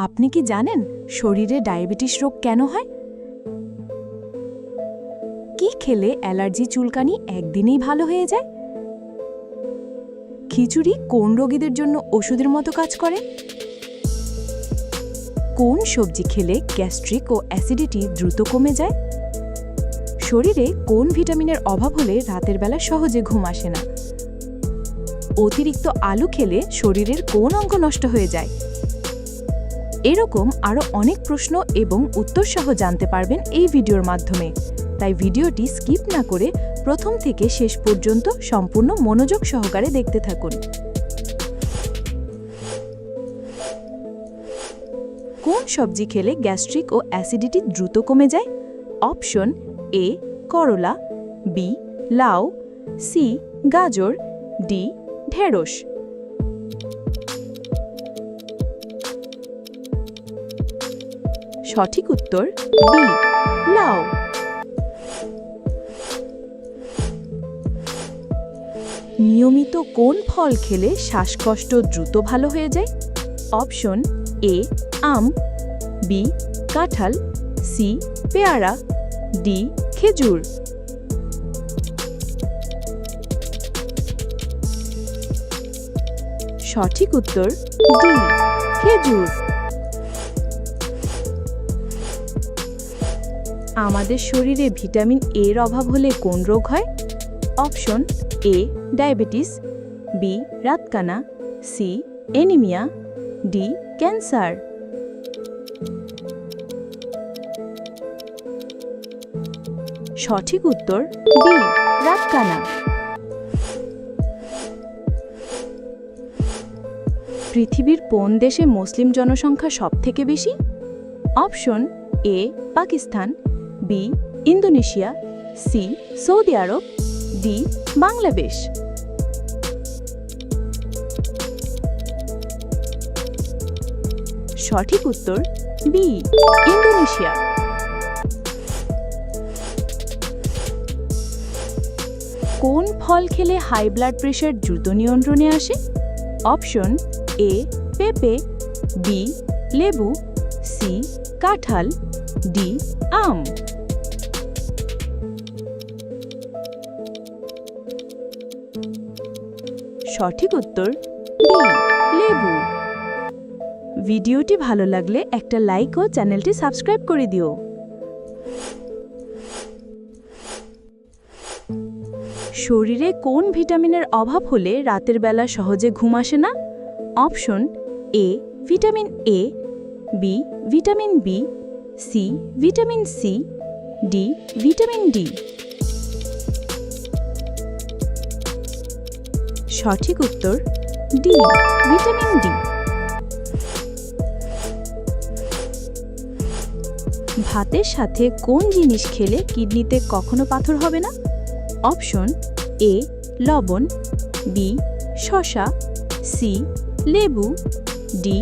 আপনি কি জানেন শরীরে ডায়াবেটিস রোগ কেন হয়? কি খেলে অ্যালার্জি চুলকানি একদিনেই ভালো হয়ে যায়? খিচুড়ি কোন রোগীদের জন্য ওষুধের মতো কাজ করে? কোন সবজি খেলে গ্যাস্ট্রিক ও অ্যাসিডিটি দ্রুত কমে যায়? শরীরে কোন ভিটামিনের অভাব হলে রাতের বেলা সহজে ঘুম আসে না? অতিরিক্ত আলু খেলে শরীরের কোন অঙ্গ নষ্ট হয়ে যায়? এরকম আরও অনেক প্রশ্ন এবং উত্তর সহ জানতে পারবেন এই ভিডিওর মাধ্যমে। তাই ভিডিওটি স্কিপ না করে প্রথম থেকে শেষ পর্যন্ত সম্পূর্ণ মনোযোগ সহকারে দেখতে থাকুন। কোন সবজি খেলে গ্যাস্ট্রিক ও অ্যাসিডিটি দ্রুত কমে যায়? অপশন এ, করলা, বি, লাউ, সি, গাজর, ডি, ঢেঁড়স। সঠিক উত্তর বি লাউ নিয়মিত কোন ফল খেলে শ্বাসকষ্ট দ্রুত ভালো হয়ে যায়? অপশন এ, আম, বি, কাঁঠাল, সি, পেয়ারা, ডি, খেজুর। সঠিক উত্তর ডি, খেজুর। আমাদের শরীরে ভিটামিন এর অভাব হলে কোন রোগ হয়? অপশন এ ডায়াবেটিস বি রাতকানা সি এনিমিয়া ডি ক্যান্সার। সঠিক উত্তর বি রাতকানা। পৃথিবীর কোন দেশে মুসলিম জনসংখ্যা সবথেকে বেশি? Option A Pakistan. B, Indonesia, C, Saudi Arab, D, Bangladesh. সঠিক উত্তর বি, ইন্দোনেশিয়া। কোন ফল খেলে হাই ব্লাড প্রেশার দ্রুত নিয়ন্ত্রণে আসে? অপশন এ, পেঁপে, বি, লেবু, সি, কাঁঠাল, ডি, আম। সঠিক উত্তর লেবু। ভিডিওটি ভালো লাগলে একটা লাইক ও চ্যানেলটি সাবস্ক্রাইব করে দিও। শরীরে কোন ভিটামিনের অভাব হলে রাতের বেলা সহজে ঘুম আসে না? Option A, vitamin A, B, vitamin B, C, vitamin C, D, vitamin D. সঠিক উত্তর ডি, ভিটামিন ডি। ভাতের সাথে কোন জিনিস খেলে কিডনিতে কখনো পাথর হবে না? অপশন এ, লবণ, বি শশা সি, লেবু, ডি,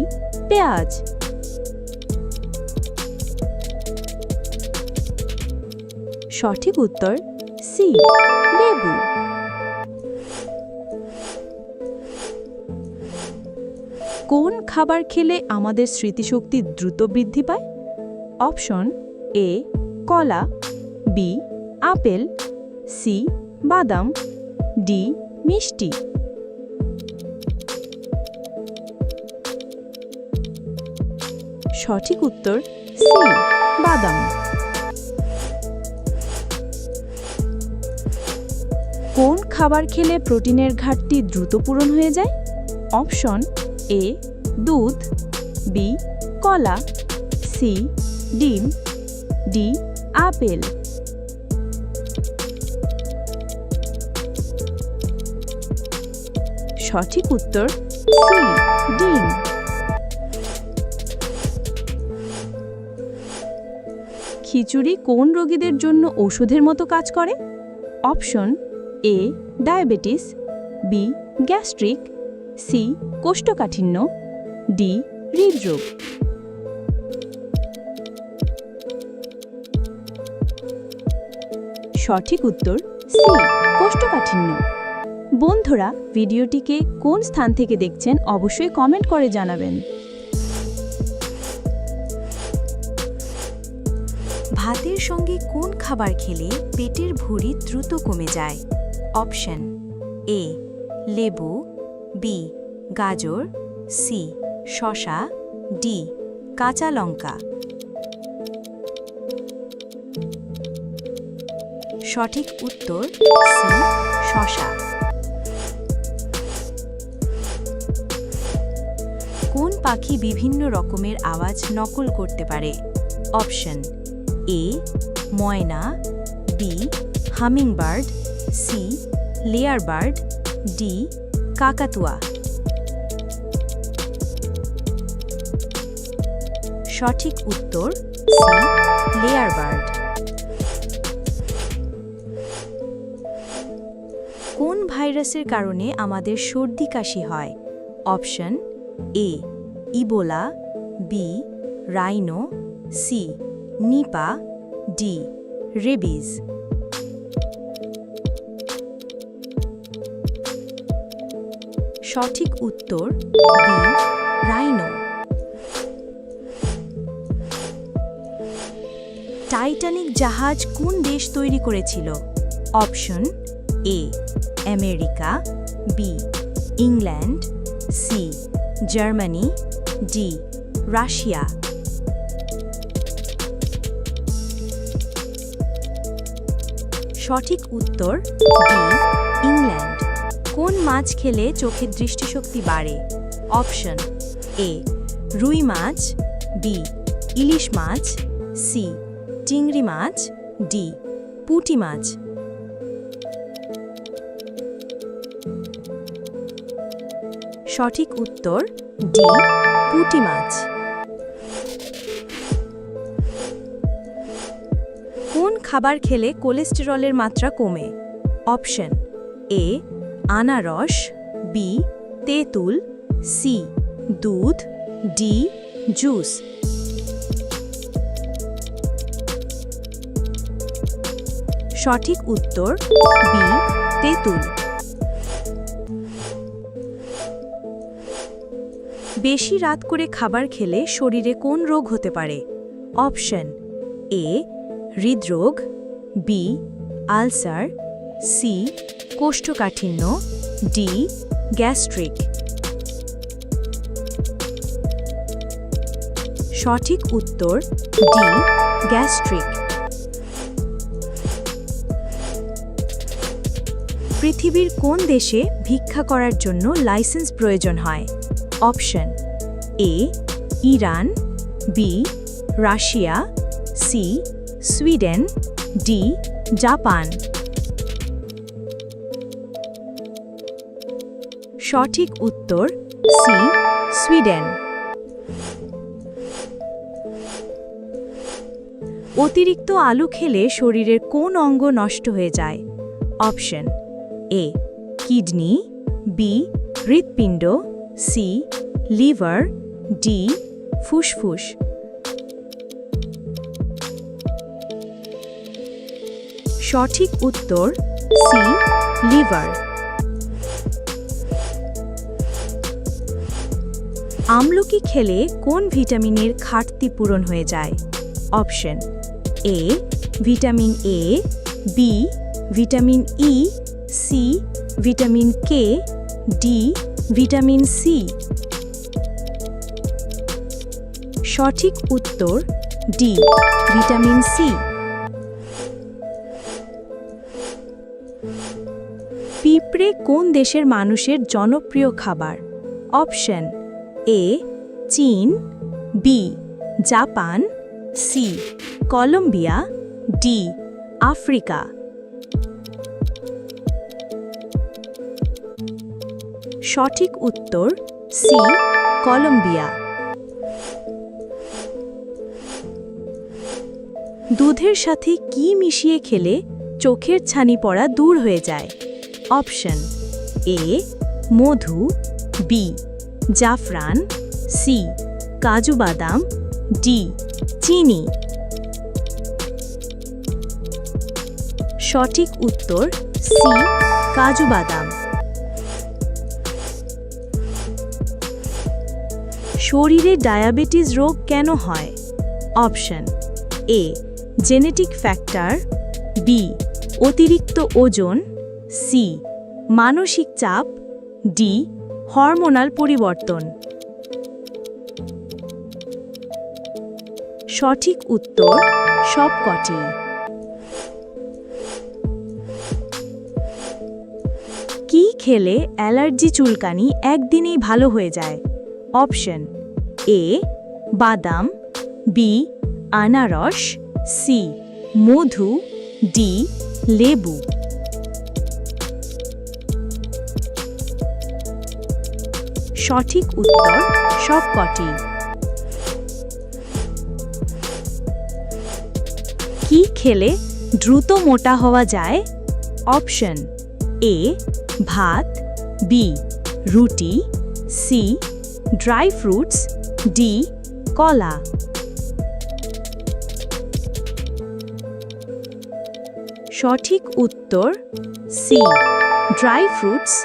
পেঁয়াজ। সঠিক উত্তর সি, লেবু। কোন খাবার খেলে আমাদের স্মৃতিশক্তি দ্রুত বৃদ্ধি পায়? অপশন এ, কলা, বি, আপেল, সি, বাদাম, ডি, মিষ্টি। সঠিক উত্তর সি, বাদাম। কোন খাবার খেলে প্রোটিনের ঘাটতি দ্রুত পূরণ হয়ে যায়? অপশন এ, দুধ, বি, কলা, সি, ডিম, ডি, আপেল। সঠিক উত্তর, সি, ডিম। খিচুড়ি কোন রোগীদের জন্য ওষুধের মতো কাজ করে? Option, A, diabetes, B, gastric C কোষ্ঠকাঠিন্য, ডি হৃদরোগ। সঠিক উত্তর, সি কোষ্ঠকাঠিন্য। বন্ধুরা, ভিডিওটিকে কোন স্থান থেকে দেখছেন অবশ্যই কমেন্ট করে জানাবেন। ভাতের সঙ্গে কোন খাবার খেলে পেটের ভুঁড়ি দ্রুত কমে যায়? অপশন, এ, লেবু বি গাজর সি শশা ডি কাঁচা লঙ্কা। সঠিক উত্তর সি শশা কোন পাখি বিভিন্ন রকমের আওয়াজ নকল করতে পারে? Option A Moyna B hummingbird C layer bird D কাকাতুয়া। সঠিক উত্তর সি, লেয়ার বার্ড। কোন ভাইরাসের কারণে আমাদের সর্দি কাশি হয়? Option A, Ebola, B, rhino, C, Nipah, D, rabies. সঠিক উত্তর বি রাইনো টাইটানিক জাহাজ কোন দেশ তৈরি করেছিল? Option A America B England C Germany D Russia সঠিক উত্তর কোন মাছ খেলে চোখের দৃষ্টিশক্তি বাড়ে। অপশন এ রুই মাছ বি ইলিশ মাছ সি চিংড়ি মাছ ডি পুঁটি মাছ। সঠিক উত্তর ডি পুঁটি মাছ। কোন খাবার খেলে কোলেস্টেরলের মাত্রা কমে? অপশন এ আনারস বি তেঁতুল সি দুধ ডি জুস সঠিক উত্তর বি তেঁতুল। বেশি রাত করে খাবার খেলে শরীরে কোন রোগ হতে পারে? অপশন এ হৃদরোগ বি আলসার সি কোষ্ঠকাঠিন্য ডি গ্যাস্ট্রিক সঠিক উত্তর ডি গ্যাস্ট্রিক পৃথিবীর কোন দেশে ভিক্ষা করার জন্য লাইসেন্স প্রয়োজন হয়? Option A, Iran B Russia C Sweden D Japan. সঠিক উত্তর সি, সুইডেন। অতিরিক্ত আলু খেলে শরীরের কোন অঙ্গ নষ্ট হয়ে যায়? অপশন এ, কিডনি, বি, হৃৎপিণ্ড, সি, লিভার, ডি, ফুসফুস। সঠিক উত্তর সি, লিভার। আমলকি খেলে কোন ভিটামিনের ঘাটতি পূরণ হয়ে যায়? Option A vitamin A B vitamin E C vitamin K D vitamin C সঠিক উত্তর ডি ভিটামিন সি পিঁপড়ে কোন দেশের মানুষের জনপ্রিয় খাবার? অপশন এ, চীন, B, Japan, C, Colombia, D, Africa. সঠিক উত্তর, সি, কলম্বিয়া। দুধের সাথে কি মিশিয়ে খেলে চোখের ছানি পড়া দূর হয়ে যায়? অপশন, এ, মধু, বি জাফরান, সি, কাজু বাদাম, ডি, চিনি। সঠিক উত্তর, সি, কাজু বাদাম। শরীরে ডায়াবেটিস রোগ কেন হয়? Option, A, genetic factor, B, অতিরিক্ত ওজন, সি, মানসিক চাপ, ডি হরমোনাল পরিবর্তন। সঠিক উত্তর, সবকটি। কি খেলে অ্যালার্জি চুলকানি একদিনেই ভালো হয়ে যায়? অপশন, এ, বাদাম, বি, আনারস, সি, মধু, ডি, লেবু। সঠিক উত্তর সবকটি। কি খেলে দ্রুত মোটা হওয়া যায়? অপশন এ, ভাত, বি, রুটি, সি, ড্রাই ফ্রুটস, ডি, কলা। সঠিক উত্তর সি, ড্রাই ফ্রুটস